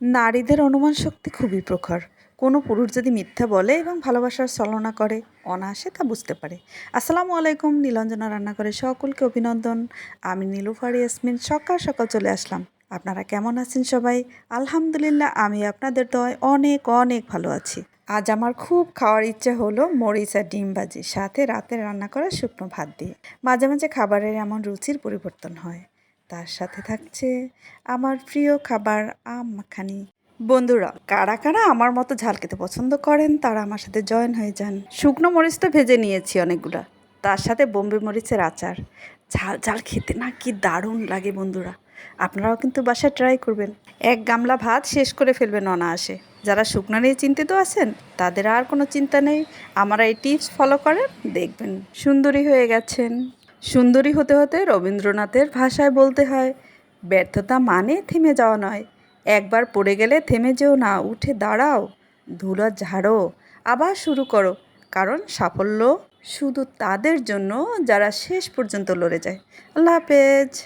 নারীদের অনুমান শক্তি খুবই প্রখর। কোনো পুরুষ যদি মিথ্যা বলে এবং ভালোবাসার ছলনা করে, অনায়াসে তা বুঝতে পারে। আসসালামু আলাইকুম, নীলঞ্জনা রান্না করে সকলকে অভিনন্দন। আমি নীলুফার ইয়াসমিন, সকাল সকাল চলে আসলাম। আপনারা কেমন আছেন সবাই? আলহামদুলিল্লাহ, আমি আপনাদের দয় অনেক অনেক ভালো আছি। আজ আমার খুব খাওয়ার ইচ্ছে হলো মরিচ আর ডিম ভাজি, সাথে রাতে রান্না করা শুকনো ভাত দিয়ে। মাঝে মাঝে খাবারের এমন রুচির পরিবর্তন হয়। তার সাথে থাকছে আমার প্রিয় খাবার আম মাখানি। বন্ধুরা, কারা কারা আমার মতো ঝাল খেতে পছন্দ করেন, তারা আমার সাথে জয়েন হয়ে যান। শুকনো মরিচ তো ভেজে নিয়েছি অনেকগুলা। তার সাথে বোম্বে মরিচের আচার। ঝাল ঝাল খেতে না কি দারুণ লাগে বন্ধুরা। আপনারাও কিন্তু বাসায় ট্রাই করবেন। এক গামলা ভাত শেষ করে ফেলবেন অনায়াসে। যারা শুকনো নিয়ে চিন্তিত আছেন, তাদের আর কোনো চিন্তা নেই। আমার এই টিপস ফলো করেন, দেখবেন সুন্দরী হয়ে গেছেন। সুন্দরী হতে হতে রবীন্দ্রনাথের ভাষায় বলতে হয়, ব্যর্থতা মানে থেমে যাওয়া নয়। একবার পড়ে গেলে থেমে যেও না, উঠে দাঁড়াও, ধুলো ঝাড়ো, আবার শুরু করো। কারণ সাফল্য শুধু তাদের জন্য যারা শেষ পর্যন্ত লড়ে যায়। আল্লাহ হাফেজ।